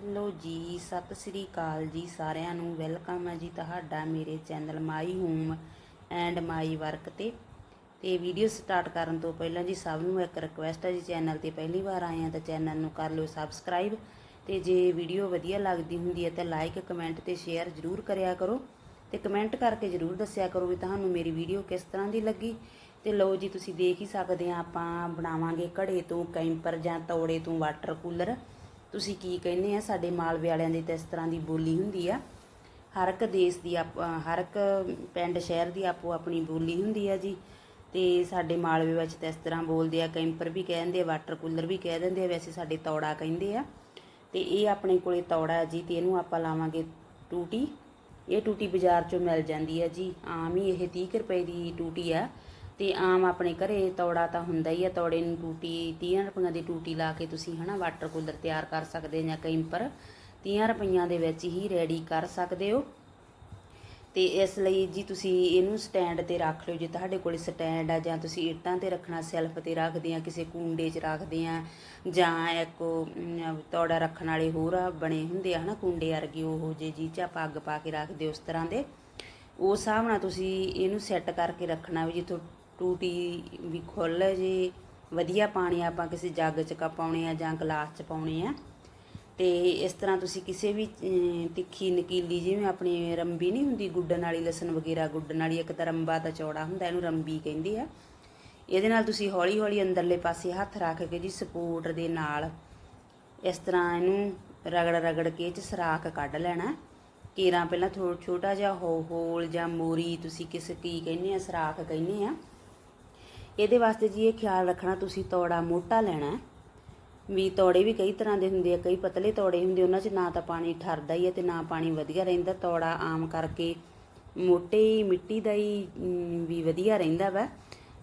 Hello ਜੀ, ਸਤਿ ਸ੍ਰੀ ਅਕਾਲ ਜੀ ਸਾਰਿਆਂ ਨੂੰ। ਵੈਲਕਮ ਹੈ ਜੀ ਤੁਹਾਡਾ ਮੇਰੇ channel My Home and My Work ਤੇ। ਤੇ ਵੀਡੀਓ ਸਟਾਰਟ ਕਰਨ ਤੋਂ ਪਹਿਲਾਂ ਜੀ ਸਭ ਨੂੰ ਇੱਕ ਰਿਕੁਐਸਟ ਹੈ ਜੀ, ਚੈਨਲ ਤੇ ਪਹਿਲੀ ਵਾਰ ਆਏ ਆ ਤਾਂ ਚੈਨਲ ਨੂੰ ਕਰ ਲਓ ਸਬਸਕ੍ਰਾਈਬ ਤੇ ਜੇ ਵੀਡੀਓ ਵਧੀਆ ਲੱਗਦੀ ਹੁੰਦੀ ਹੈ ਤਾਂ ਲਾਈਕ ਕਮੈਂਟ ਤੇ ਸ਼ੇਅਰ ਜ਼ਰੂਰ ਕਰਿਆ ਕਰੋ। ਤੇ ਕਮੈਂਟ ਕਰਕੇ ਜ਼ਰੂਰ ਦੱਸਿਆ ਕਰੋ ਵੀ ਤੁਹਾਨੂੰ ਮੇਰੀ ਵੀਡੀਓ ਕਿਸ ਤਰ੍ਹਾਂ ਦੀ ਲੱਗੀ। ਤੇ ਲਓ ਜੀ, ਤੁਸੀਂ ਦੇਖ ਹੀ ਸਕਦੇ ਆ ਆਪਾਂ ਬਣਾਵਾਂਗੇ ਘੜੇ ਤੋਂ ਕੈਂਪਰ ਜਾਂ ਤੌੜੇ ਤੋਂ ਵਾਟਰ ਕੂਲਰ। ਤੁਸੀਂ ਕੀ ਕਹਿੰਦੇ ਆ, ਸਾਡੇ ਮਾਲਵੇ ਵਾਲਿਆਂ ਦੀ ਤਾਂ ਇਸ ਤਰ੍ਹਾਂ ਦੀ ਬੋਲੀ ਹੁੰਦੀ ਆ। ਹਰ ਇੱਕ ਦੇਸ਼ ਦੀ ਆਪ- ਹਰ ਇੱਕ ਪਿੰਡ, ਸ਼ਹਿਰ ਦੀ ਆਪੋ ਆਪਣੀ ਬੋਲੀ ਹੁੰਦੀ ਆ ਜੀ। ਤੇ ਸਾਡੇ ਮਾਲਵੇ ਵਿੱਚ ਤਾਂ ਇਸ ਤਰ੍ਹਾਂ ਬੋਲਦੇ ਆ, ਕੈਂਪਰ ਵੀ ਕਹਿੰਦੇ ਆ, ਵਾਟਰ ਕੂਲਰ ਵੀ ਕਹਿ ਦਿੰਦੇ ਆ, ਵੈਸੇ ਸਾਡੇ ਤੌੜਾ ਕਹਿੰਦੇ ਆ। ਤੇ ਇਹ ਆਪਣੇ ਕੋਲੇ ਤੌੜਾ ਜੀ ਤੇ ਇਹਨੂੰ ਆਪਾਂ ਲਾਵਾਂਗੇ ਟੂਟੀ। ਇਹ ਟੂਟੀ ਬਾਜ਼ਾਰ ਚੋਂ ਮਿਲ ਜਾਂਦੀ ਹੈ ਜੀ। ਆਮ ਹੀ ਇਹ 30 ਕੁ ਰੁਪਏ ਦੀ ਟੂਟੀ ਆ। ਤੇ ਆਮ ਆਪਣੇ ਘਰੇ ਤੌੜਾ ਤਾਂ ਹੁੰਦਾ ਹੀ ਆ, ਤੌੜੇ ਨੂੰ ਟੂਟੀ 30 ਰੁਪਈਆਂ ਦੀ ਟੂਟੀ ਲਾ ਕੇ ਤੁਸੀਂ ਹਨਾ ਵਾਟਰ ਕੂਲਰ ਤਿਆਰ ਕਰ ਸਕਦੇ ਜਾਂ ਕੈਂਪਰ 30 ਰੁਪਈਆਂ ਦੇ ਵਿੱਚ ਹੀ ਰੈਡੀ ਕਰ ਸਕਦੇ ਹੋ। ਤੇ ਇਸ ਲਈ ਜੀ ਤੁਸੀਂ ਇਹਨੂੰ ਸਟੈਂਡ ਤੇ ਰੱਖ ਲਿਓ, ਜੇ ਤੁਹਾਡੇ ਕੋਲ ਸਟੈਂਡ ਆ ਜਾਂ ਤੁਸੀਂ ਇੱਟਾਂ ਤੇ ਰੱਖਣਾ ਸੈਲਫ ਤੇ ਰੱਖਦੇ ਆ, ਕਿਸੇ ਕੁੰਡੇ 'ਚ ਰੱਖਦੇ ਆ ਜਾਂ ਇੱਕ ਤੌੜਾ ਰੱਖਣ ਵਾਲੇ ਹੋਰ ਬਣੇ ਹੁੰਦੇ ਆ ਹਨਾ ਕੁੰਡੇ ਵਰਗੇ, ਉਹ ਜੇ ਜੀ 'ਚ ਪੱਗ ਪਾ ਕੇ ਰੱਖਦੇ ਉਸ ਤਰ੍ਹਾਂ ਦੇ। ਉਸ ਹਿਸਾਬ ਨਾਲ ਤੁਸੀਂ ਇਹਨੂੰ ਸੈੱਟ ਕਰਕੇ ਰੱਖਣਾ ਵੀ ਜਿੱਥੋਂ ਟੂਟੀ ਵੀ ਖੁੱਲ ਜੇ, ਵਧੀਆ ਪਾਣੀ ਆਪਾਂ ਕਿਸੇ ਜੱਗ 'ਚ ਪਾਉਣੇ ਆ ਜਾਂ ਗਲਾਸ 'ਚ ਪਾਉਣੇ ਆ। ਤੇ ਇਸ ਤਰ੍ਹਾਂ ਤੁਸੀਂ ਕਿਸੇ ਵੀ ਤਿੱਖੀ ਨਕੀਲੀ ਜਿਵੇਂ ਆਪਣੀ ਰੰਬੀ ਨਹੀਂ ਹੁੰਦੀ, ਗੁੱਡਣ ਵਾਲੀ ਲਸਣ ਵਗੈਰਾ, ਗੁੱਡਣ ਵਾਲੀ ਇੱਕ ਤਾਂ ਰੰਬਾ ਤਾਂ ਚੌੜਾ ਹੁੰਦਾ, ਇਹਨੂੰ ਰੰਬੀ ਕਹਿੰਦੇ ਆ। ਇਹਦੇ ਨਾਲ ਤੁਸੀਂ ਹੌਲੀ ਹੌਲੀ ਅੰਦਰਲੇ ਪਾਸੇ ਹੱਥ ਰੱਖ ਕੇ ਜੀ ਸਪੋਰਟ ਦੇ ਨਾਲ ਇਸ ਤਰ੍ਹਾਂ ਇਹਨੂੰ ਰਗੜ ਰਗੜ ਕੇ ਇਹ ਚ ਸਰਾਖ ਕੱਢ ਲੈਣਾ। ਕੀਰਾਂ ਪਹਿਲਾਂ ਥੋੜਾ ਛੋਟਾ ਜਿਹਾ ਹੋ, ਹੋਲ ਜਾਂ ਮੋਰੀ ਤੁਸੀਂ ਕਿਸ ਕੀ ਕਹਿੰਦੇ ਆ, ਸਰਾਖ ਕਹਿੰਦੇ ਆ। ਇਹਦੇ ਵਾਸਤੇ ਜੀ ਇਹ ਖਿਆਲ ਰੱਖਣਾ ਤੁਸੀਂ ਤੌੜਾ ਮੋਟਾ ਲੈਣਾ ਵੀ ਤੌੜੇ ਵੀ ਕਈ ਤਰ੍ਹਾਂ ਦੇ ਹੁੰਦੇ ਆ, ਕਈ ਪਤਲੇ ਤੌੜੇ ਹੁੰਦੇ ਉਹਨਾਂ 'ਚ ਨਾ ਤਾਂ ਪਾਣੀ ਠਰਦਾ ਹੀ ਹੈ ਤੇ ਨਾ ਪਾਣੀ ਵਧੀਆ ਰਹਿੰਦਾ। ਤੌੜਾ ਆਮ ਕਰਕੇ ਮੋਟੇ ਮਿੱਟੀ ਦਾ ਹੀ ਵੀ ਵਧੀਆ ਰਹਿੰਦਾ ਵਾ।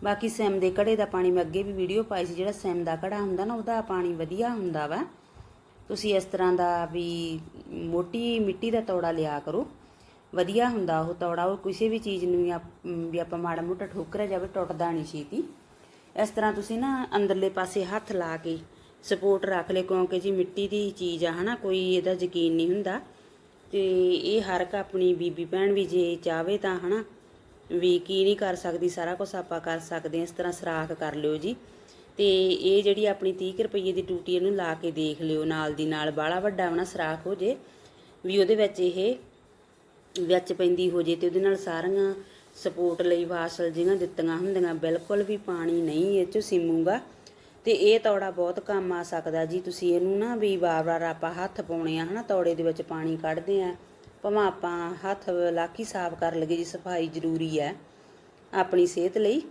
ਬਾਕੀ ਸੈਮ ਦੇ ਕੜੇ ਦਾ ਪਾਣੀ ਮੈਂ ਅੱਗੇ ਵੀ ਵੀਡੀਓ ਪਾਈ ਸੀ, ਜਿਹੜਾ ਸੈਮ ਦਾ ਕੜਾ ਹੁੰਦਾ ਨਾ, ਉਹਦਾ ਪਾਣੀ ਵਧੀਆ ਹੁੰਦਾ ਵਾ। ਤੁਸੀਂ ਇਸ ਤਰ੍ਹਾਂ ਦਾ ਵੀ ਮੋਟੀ ਮਿੱਟੀ ਦਾ ਤੌੜਾ ਲਿਆ ਕਰੋ। ਵਧੀਆ ਹੁੰਦਾ ਉਹ ਤੌੜਾ, ਉਹ ਕਿਸੇ ਵੀ ਚੀਜ਼ ਨੂੰ ਵੀ ਆਪ- ਵੀ ਆਪਾਂ ਮਾੜਾ ਮੋਟਾ ਠੋਕਰਿਆ ਜਾਵੇ, ਟੁੱਟਦਾ ਨਹੀਂ ਛੇਤੀ। ਇਸ ਤਰ੍ਹਾਂ ਤੁਸੀਂ ਨਾ ਅੰਦਰਲੇ ਪਾਸੇ ਹੱਥ ਲਾ ਕੇ ਸਪੋਰਟ ਰੱਖ ਲੈ, ਕਿਉਂਕਿ ਜੀ ਮਿੱਟੀ ਦੀ ਚੀਜ਼ ਆ, ਹਨਾ, ਕੋਈ ਇਹਦਾ ਯਕੀਨ ਨਹੀਂ ਹੁੰਦਾ। ਤੇ ਇਹ ਹਰ ਇੱਕ ਆਪਣੀ ਬੀਬੀ ਭੈਣ ਵੀ ਜੇ ਚਾਵੇ ਤਾਂ, ਹਨਾ, ਵੀ ਕੀ ਨਹੀਂ ਕਰ ਸਕਦੀ, ਸਾਰਾ ਕੁਝ ਆਪਾਂ ਕਰ ਸਕਦੇ ਹਾਂ, ਇਸ ਤਰ੍ਹਾਂ ਸਰਾਖ ਕਰ ਲਿਓ ਜੀ। ਤੇ ਇਹ ਜਿਹੜੀ ਆਪਣੀ 30 ਕੁ ਰੁਪਏ ਦੀ ਟੂਟੀ ਇਹਨੂੰ ਲਾ ਕੇ ਦੇਖ ਲਿਓ, ਨਾਲ ਦੀ ਨਾਲ ਬਾਲਾ ਵੱਡਾ ਬਣਾ ਸਰਾਖ ਹੋ ਜੇ। ਵੀ ਉਹਦੇ ਵਿੱਚ ਇਹ ਵਿੱਚ ਪੈਂਦੀ ਹੋ ਜੇ ਤੇ ਉਹਦੇ ਨਾਲ ਸਾਰੀਆਂ ਸਪੋਰਟ ਲਈ ਵਾਸਲ ਜਿਹੀਆਂ ਦਿੱਤੀਆਂ ਹੁੰਦੀਆਂ, ਬਿਲਕੁਲ ਵੀ ਪਾਣੀ ਨਹੀਂ ਇਹ ਚ ਸਿਮੂਗਾ। ਤੇ ਇਹ ਤੌੜਾ ਬਹੁਤ ਕੰਮ ਆ ਸਕਦਾ ਜੀ, ਤੁਸੀਂ ਇਹਨੂੰ ਨਾ ਵੀ ਵਾਰ-ਵਾਰ ਆਪਾਂ ਹੱਥ ਪਾਉਣੇ ਆ, ਹਨਾ, ਤੌੜੇ ਦੇ ਵਿੱਚ ਪਾਣੀ ਕੱਢਦੇ ਆ। ਭਾਵੇਂ ਆਪਾਂ ਹੱਥ ਲਾਕੀ ਸਾਫ਼ ਕਰ ਲਈਏ ਜੀ, ਸਫ਼ਾਈ ਜ਼ਰੂਰੀ ਹੈ ਆਪਣੀ ਸਿਹਤ ਲਈ।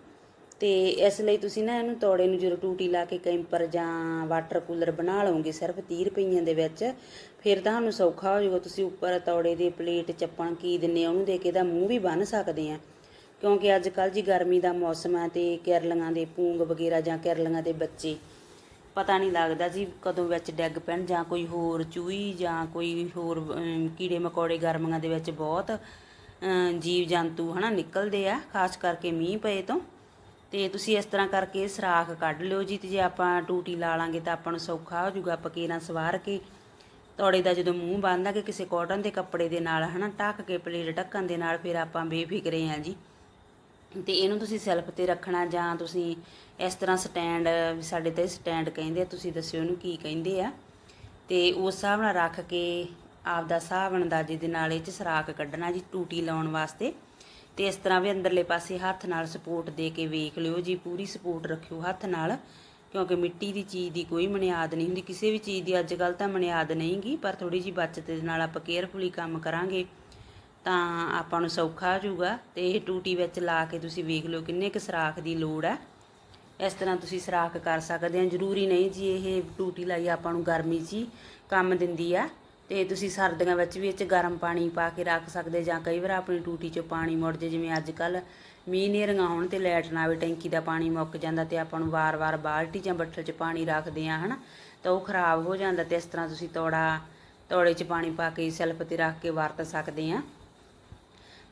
ਤੇ ਇਸ ਲਈ ਤੁਸੀਂ ਨਾ ਇਹਨੂੰ ਤੌੜੇ ਨੂੰ ਜਦੋਂ ਟੂਟੀ ਲਾ ਕੇ ਕੈਂਪਰ ਜਾਂ ਵਾਟਰ ਕੂਲਰ ਬਣਾ ਲਓਗੇ ਸਿਰਫ 30 ਰੁਪਈਆਂ ਦੇ ਵਿੱਚ, ਫਿਰ ਤੁਹਾਨੂੰ ਸੌਖਾ ਹੋ ਜਾਊਗਾ। ਤੁਸੀਂ ਉੱਪਰ ਤੌੜੇ ਦੇ ਪਲੇਟ, ਚੱਪਣ, ਕੀ ਦਿੰਨੇ ਉਹਨੂੰ ਦੇ ਕੇ ਇਹਦਾ ਮੂੰਹ ਵੀ ਬੰਨ ਸਕਦੇ ਆ। ਕਿਉਂਕਿ ਅੱਜ ਕੱਲ ਜੀ ਗਰਮੀ ਦਾ ਮੌਸਮ ਹੈ ਤੇ ਕਿਰਲੀਆਂ ਦੇ ਪੂੰਗ ਵਗੈਰਾ ਜਾਂ ਕਿਰਲੀਆਂ ਦੇ ਬੱਚੇ, ਪਤਾ ਨਹੀਂ ਲੱਗਦਾ ਜੀ ਕਦੋਂ ਵਿੱਚ ਡੈਗ ਪੈਣ ਜਾਂ ਕੋਈ ਹੋਰ ਚੂਹੀ ਜਾਂ ਕੋਈ ਹੋਰ ਕੀੜੇ ਮਕੌੜੇ ਗਰਮੀਆਂ ਦੇ ਵਿੱਚ ਬਹੁਤ ਜੀਵ ਜੰਤੂ ਹਨਾ ਨਿਕਲਦੇ ਆ, ਖਾਸ ਕਰਕੇ ਮੀਂਹ ਪਏ ਤੋਂ। ਤੇ ਤੁਸੀਂ ਇਸ ਤਰ੍ਹਾਂ ਕਰਕੇ ਇਹ ਸਰਾਖ ਕੱਢ ਲਿਓ ਜੀ ਤੇ ਜੇ ਆਪਾਂ ਟੂਟੀ ਲਾ ਲਾਂਗੇ ਤਾਂ ਆਪਾਂ ਨੂੰ ਸੌਖਾ ਹੋ ਜਾਊਗਾ। ਪਕੇਰਾਂ ਸਵਾਰ ਕੇ ਤੌੜੇ ਦਾ ਜਦੋਂ ਮੂੰਹ ਬੰਨ੍ਹਾਂਗੇ ਕਿਸੇ ਕਾਟਨ ਦੇ ਕੱਪੜੇ ਦੇ ਨਾਲ, ਹਨਾ, ਢੱਕ ਕੇ ਪਲੇਟ ਢੱਕਣ ਦੇ ਨਾਲ ਫਿਰ ਆਪਾਂ ਬੇਫਿਕਰੇ ਆ ਜੀ। ਤੇ ਇਹਨੂੰ ਤੁਸੀਂ ਸੈਲਫ ਤੇ ਰੱਖਣਾ ਜਾਂ ਤੁਸੀਂ ਇਸ ਤਰ੍ਹਾਂ ਸਟੈਂਡ ਸਾਡੇ ਤੇ ਸਟੈਂਡ ਕਹਿੰਦੇ ਆ, ਤੁਸੀਂ ਦੱਸਿਓ ਇਹਨੂੰ ਕੀ ਕਹਿੰਦੇ ਆ। ਤੇ ਉਸ ਹਿਸਾਬ ਨਾਲ ਰੱਖ ਕੇ ਆਪਦਾ ਹਿਸਾਬ ਅੰਦਾਜ਼ੇ ਦੇ ਨਾਲ ਇਹ ਚ ਸਰਾਖ ਕੱਢਣਾ ਜੀ, ਟੂਟੀ ਲਾਉਣ ਵਾਸਤੇ। ਤੇ ਇਸ ਤਰ੍ਹਾਂ ਵੀ ਅੰਦਰਲੇ ਪਾਸੇ ਹੱਥ ਨਾਲ ਸਪੋਰਟ ਦੇ ਕੇ ਵੇਖ ਲਿਓ, ਜੀ ਪੂਰੀ ਸਪੋਰਟ ਰੱਖਿਓ ਹੱਥ ਨਾਲ, ਕਿਉਂਕਿ ਮਿੱਟੀ ਦੀ ਚੀਜ਼ ਦੀ ਕੋਈ ਮਨਿਆਦ ਨਹੀਂ ਹੁੰਦੀ। ਕਿਸੇ ਵੀ ਚੀਜ਼ ਦੀ ਅੱਜ ਕੱਲ ਤਾਂ ਮਨਿਆਦ ਨਹੀਂਗੀ, ਪਰ ਥੋੜੀ ਜੀ ਬਚਤ ਦੇ ਨਾਲ ਆਪਾਂ ਕੇਅਰਫੁਲੀ ਕੰਮ ਕਰਾਂਗੇ, ਤਾਂ ਆਪਾਂ ਨੂੰ ਸੌਖਾ ਹੋ ਜਾਊਗਾ। ਤੇ ਇਹ ਟੂਟੀ ਵਿੱਚ ਲਾ ਕੇ ਤੁਸੀਂ ਵੇਖ ਲਿਓ ਕਿੰਨੇ ਕੁ ਸਰਾਖ ਦੀ ਲੋੜ ਹੈ। ਇਸ ਤਰ੍ਹਾਂ ਤੁਸੀਂ ਸਰਾਖ ਕਰ ਸਕਦੇ ਆ ਜ਼ਰੂਰੀ ਨਹੀਂ ਜੀ ਇਹ ਟੂਟੀ ਲਾਈ ਆਪਾਂ ਨੂੰ ਗਰਮੀ 'ਚ ਹੀ ਕੰਮ ਦਿੰਦੀ ਆ। ਤੇ ਤੁਸੀਂ ਸਰਦੀਆਂ ਵਿੱਚ ਵੀ ਇਹ 'ਚ ਗਰਮ ਪਾਣੀ ਪਾ ਕੇ ਰੱਖ ਸਕਦੇ ਜਾਂ ਕਈ ਵਾਰ ਆਪਣੀ ਟੂਟੀ 'ਚੋਂ ਪਾਣੀ ਮੁੜ ਜੇ, ਜਿਵੇਂ ਅੱਜ ਕੱਲ ਮੀਂਹ ਨੇਰੀਆਂ ਹੋਣ ਤੇ ਲੈਟ ਨਾ ਆਵੇ, ਟੈਂਕੀ ਦਾ ਪਾਣੀ ਮੁੱਕ ਜਾਂਦਾ ਤੇ ਆਪਾਂ ਨੂੰ ਵਾਰ-ਵਾਰ ਬਾਲਟੀ ਜਾਂ ਬੱਠਲ 'ਚ ਪਾਣੀ ਰੱਖਦੇ ਆ ਹਨਾ? ਤਾਂ ਉਹ ਖਰਾਬ ਹੋ ਜਾਂਦਾ ਤੇ ਇਸ ਤਰ੍ਹਾਂ ਤੁਸੀਂ ਤੌੜਾ, ਤੌੜੇ 'ਚ ਪਾਣੀ ਪਾ ਕੇ ਸੈਲਫ ਤੇ ਰੱਖ ਕੇ ਵਰਤ ਸਕਦੇ ਆ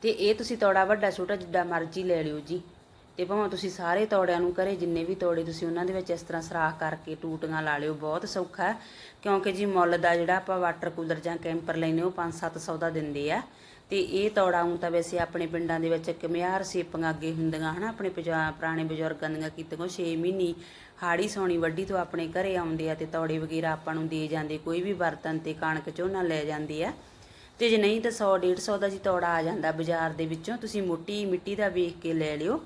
ਤੇ ਇਹ ਤੁਸੀਂ ਤੋੜਾ ਵੱਡਾ ਛੋਟਾ ਜਿੱਡਾ ਮਰਜ਼ੀ ਲੈ ਲਿਓ ਜੀ। ਤੇ ਭਾਵੇਂ ਤੁਸੀਂ ਸਾਰੇ ਤੌੜਿਆਂ ਨੂੰ ਘਰੇ ਜਿੰਨੇ ਵੀ ਤੌੜੇ ਤੁਸੀਂ ਉਹਨਾਂ ਦੇ ਵਿੱਚ ਇਸ ਤਰ੍ਹਾਂ ਸਰਾਖ ਕਰਕੇ ਟੂਟੀਆਂ ਲਾ ਲਿਓ, ਬਹੁਤ ਸੌਖਾ ਕਿਉਂਕਿ ਜੀ ਮੁੱਲ ਦਾ ਜਿਹੜਾ ਆਪਾਂ ਵਾਟਰ ਕੂਲਰ ਜਾਂ ਕੈਂਪਰ ਲੈਨੇ ਉਹ 5-700 ਦਾ ਦਿੰਦੇ ਆ। ਤੇ ਇਹ ਤੌੜਾ ਨੂੰ ਤਾਂ ਵੈਸੇ ਆਪਣੇ ਪਿੰਡਾਂ ਦੇ ਵਿੱਚ ਕਮਿਆਰ ਸੇਪੀਆਂ ਅੱਗੇ ਹੁੰਦੀਆਂ, ਹਨਾ, ਆਪਣੇ ਪਜਾ- ਪੁਰਾਣੇ ਬਜ਼ੁਰਗਾਂ ਦੀਆਂ ਕੀਤੀਆਂ 6 ਮਹੀਨੇ, ਹਾੜੀ ਸੌਣੀ ਵੱਡੀ ਤੋਂ ਆਪਣੇ ਘਰੇ ਆਉਂਦੇ ਆ ਤੇ ਤੌੜੇ ਵਗੈਰਾ ਆਪਾਂ ਨੂੰ ਦੇ ਜਾਂਦੇ, ਕੋਈ ਵੀ ਬਰਤਨ ਤੇ ਕਣਕ ਝੋਨਾ ਲੈ ਜਾਂਦੇ ਆ। ਤੇ ਜੇ ਨਹੀਂ ਤਾਂ 100 150 ਦਾ ਜੀ ਤੌੜਾ ਆ ਜਾਂਦਾ ਬਾਜ਼ਾਰ ਦੇ ਵਿੱਚੋਂ, ਤੁਸੀਂ ਮੋਟੀ ਮਿੱਟੀ ਦਾ ਵੇਖ ਕੇ ਲੈ ਲਿਓ।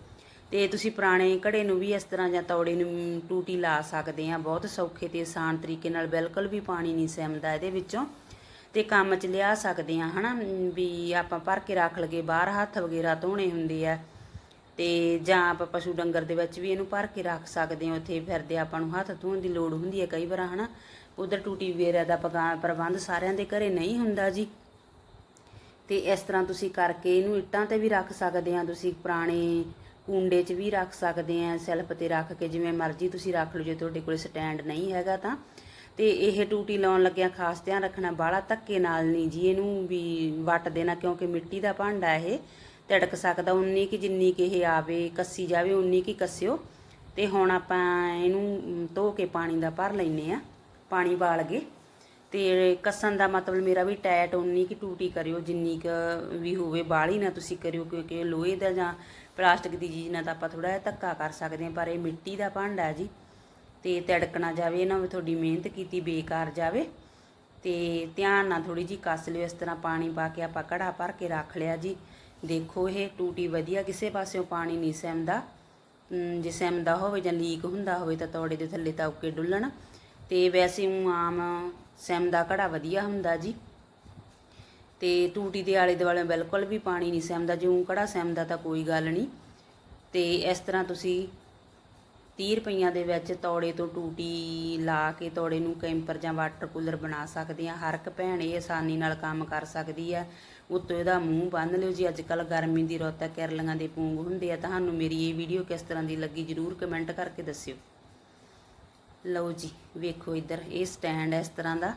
ਤੇ ਤੁਸੀਂ ਪੁਰਾਣੇ ਘੜੇ ਨੂੰ ਵੀ ਇਸ ਤਰ੍ਹਾਂ ਜਾਂ ਤੌੜੇ ਨੂੰ ਟੂਟੀ ਲਾ ਸਕਦੇ ਆ ਬਹੁਤ ਸੌਖੇ ਤੇ ਆਸਾਨ ਤਰੀਕੇ ਨਾਲ ਬਿਲਕੁਲ ਵੀ ਪਾਣੀ ਨਹੀਂ ਸਹਿਮਦਾ ਇਹਦੇ ਵਿੱਚੋਂ। ਤੇ ਕੰਮ 'ਚ ਲਿਆ ਸਕਦੇ ਆ ਹਨਾ ਅਮ, ਵੀ ਆਪਾਂ ਭਰ ਕੇ ਰੱਖ ਲਗੇ ਬਾਹਰ ਹੱਥ ਵਗੈਰਾ ਧੋਣੇ ਹੁੰਦੇ ਆ। ਤੇ ਜਾਂ ਆਪਾਂ ਪਸ਼ੂ ਡੰਗਰ ਦੇ ਵਿੱਚ ਵੀ ਇਹਨੂੰ ਭਰ ਕੇ ਰੱਖ ਸਕਦੇ ਆ ਉੱਥੇ ਫਿਰਦੇ ਆਪਾਂ ਨੂੰ ਹੱਥ ਧੋਣ ਦੀ ਲੋੜ ਹੁੰਦੀ ਹੈ ਕਈ ਵਾਰ ਹਨਾ। ਉਧਰ ਟੂਟੀ ਵਗੈਰਾ ਦਾ ਪਗਾ ਪ੍ਰਬੰਧ ਸਾਰਿਆਂ ਦੇ ਘਰੇ ਨਹੀਂ ਹੁੰਦਾ ਜੀ। ਤੇ ਇਸ ਤਰ੍ਹਾਂ ਤੁਸੀਂ ਕਰਕੇ ਇਹਨੂੰ ਇੱਟਾਂ ਤੇ ਵੀ ਰੱਖ ਸਕਦੇ ਆ ਤੁਸੀਂ ਪੁਰਾਣੇ ਕੁੰਡੇ 'ਚ ਵੀ ਰੱਖ ਸਕਦੇ ਆ, ਸੈਲਫ ਤੇ ਰੱਖ ਕੇ ਜਿਵੇਂ ਮਰਜ਼ੀ ਤੁਸੀਂ ਰੱਖ ਲਓ, ਜੇ ਤੁਹਾਡੇ ਕੋਲ ਸਟੈਂਡ ਨਹੀਂ ਹੈਗਾ ਤਾਂ। ਤੇ ਇਹ ਟੂਟੀ ਲਾਉਣ ਲੱਗਿਆ ਖਾਸ ਧਿਆਨ ਰੱਖਣਾ ਬਾਹਲਾ ਧੱਕੇ ਨਾਲ ਨਹੀਂ ਜੀ, ਇਹਨੂੰ ਵੀ ਵੱਟ ਦੇਣਾ ਕਿਉਂਕਿ ਮਿੱਟੀ ਦਾ ਭਾਂਡਾ ਇਹ ਤਿੜਕ ਸਕਦਾ ਉਨੀ ਕਿ ਜਿੰਨੀ ਕਿ ਇਹ ਆਵੇ, ਕੱਸੀ ਜਾਵੇ ਉਨੀ ਕਿ ਕੱਸਿਓ। ਤੇ ਹੁਣ ਆਪਾਂ ਇਹਨੂੰ ਧੋ ਕੇ ਪਾਣੀ ਦਾ ਭਰ ਲੈਨੇ ਆ, ਪਾਣੀ ਬਾਲ ਕੇ। ਤੇ ਕੱਸਣ ਦਾ ਮਤਲਬ ਮੇਰਾ ਵੀ ਟੈਟ ਉਨੀ ਕਿ ਟੂਟੀ ਕਰਿਓ, ਜਿੰਨੀ ਕ ਵੀ ਹੋਵੇ, ਬਾਹਲੀ ਨਾ ਤੁਸੀਂ ਕਰਿਓ, ਕਿਉਂਕਿ ਲੋਹੇ ਦਾ ਜਾਂ ਪਲਾਸਟਿਕ ਦੀ ਚੀਜ਼ ਨਾਲ ਤਾਂ ਆਪਾਂ ਥੋੜਾ ਜਿਹਾ ਧੱਕਾ ਕਰ ਸਕਦੇ ਹਾਂ, ਪਰ ਇਹ ਮਿੱਟੀ ਦਾ ਭਾਂਡਾ ਹੈ ਜੀ। ਤੇ ਤਿੜਕ ਨਾ ਜਾਵੇ, ਇਹਨਾਂ ਵਿੱਚ ਤੁਹਾਡੀ ਮਿਹਨਤ ਕੀਤੀ ਬੇਕਾਰ ਜਾਵੇ। ਤੇ ਧਿਆਨ ਨਾਲ ਥੋੜੀ ਜੀ ਕੱਸ ਲਿਓ, ਇਸ ਤਰ੍ਹਾਂ ਪਾਣੀ ਪਾ ਕੇ ਆਪਾਂ ਕੜਾ ਭਰ ਕੇ ਰੱਖ ਲਿਆ ਜੀ। ਦੇਖੋ ਇਹ ਟੂਟੀ ਵਧੀਆ ਕਿਸੇ ਪਾਸਿਓਂ ਪਾਣੀ ਨਹੀਂ ਸੈਮਦਾ ਜੇ ਸੈਮਦਾ ਹੋਵੇ ਜਾਂ ਲੀਕ ਹੁੰਦਾ ਹੋਵੇ ਤਾਂ ਤੋੜੇ ਦੇ ਥੱਲੇ ਤਾਂ ਉੱਕੇ ਡੁੱਲਣ। ਤੇ ਵੈਸੇ ਊਂ ਆਮ ਸੈਮ ਦਾ ਘੜਾ ਵਧੀਆ ਹੁੰਦਾ ਜੀ। ਤੇ ਟੂਟੀ ਦੇ ਆਲੇ ਦੁਆਲੇ ਬਿਲਕੁਲ ਵੀ ਪਾਣੀ ਨਹੀਂ ਸੈਮਦਾ ਜਿਉਂ ਕੜਾ ਸਹਿਮਦਾ ਤਾਂ ਕੋਈ ਗੱਲ ਨਹੀਂ। ਤੇ ਇਸ ਤਰ੍ਹਾਂ ਤੁਸੀਂ 30 ਰੁਪਈਆਂ ਦੇ ਵਿੱਚ ਤੌੜੇ ਤੋਂ ਟੂਟੀ ਲਾ ਕੇ ਤੌੜੇ ਨੂੰ ਕੈਂਪਰ ਜਾਂ ਵਾਟਰ ਕੂਲਰ ਬਣਾ ਸਕਦੇ ਆ। ਹਰ ਇੱਕ ਭੈਣ ਇਹ ਆਸਾਨੀ ਨਾਲ ਕੰਮ ਕਰ ਸਕਦੀ ਆ। ਉੱਤੋਂ ਇਹਦਾ ਮੂੰਹ ਬੰਨ ਲਿਓ ਜੀ। ਅੱਜ ਕੱਲ ਗਰਮੀ ਦੀ ਰੁੱਤ ਹੈ ਕਿਰਲੀਆਂ ਦੇ ਪੂੰਗ ਹੁੰਦੇ ਆ। ਤੁਹਾਨੂੰ ਮੇਰੀ ਇਹ ਵੀਡੀਓ ਕਿਸ ਤਰ੍ਹਾਂ ਦੀ ਲੱਗੀ ਜਰੂਰ ਕਮੈਂਟ ਕਰਕੇ ਦੱਸਿਓ। ਲਓ ਜੀ, ਵੇਖੋ ਇੱਧਰ, ਇਹ ਸਟੈਂਡ ਇਸ ਤਰ੍ਹਾਂ ਦਾ।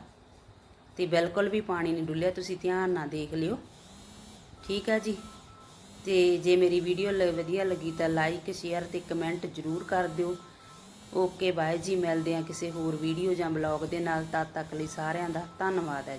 ਤੇ ਬਿਲਕੁਲ ਵੀ ਪਾਣੀ ਨਹੀਂ ਡੁੱਲਿਆ, ਤੁਸੀਂ ਧਿਆਨ ਨਾਲ ਦੇਖ ਲਿਓ। ਠੀਕ ਹੈ ਜੀ? ਤੇ ਜੇ ਮੇਰੀ ਵੀਡੀਓ ਲ- ਵਧੀਆ ਲੱਗੀ ਤਾਂ ਲਾਈਕ ਸ਼ੇਅਰ ਤੇ ਕਮੈਂਟ ਜਰੂਰ ਕਰ ਦਿਓ। ਓਕੇ ਬਾਏ ਜੀ, ਮਿਲਦੇ ਆ ਕਿਸੇ ਹੋਰ ਵੀਡੀਓ ਜਾਂ ਬਲੌਗ ਦੇ ਨਾਲ, ਤਦ ਤੱਕ ਲਈ ਸਾਰਿਆਂ ਦਾ ਧੰਨਵਾਦ ਹੈ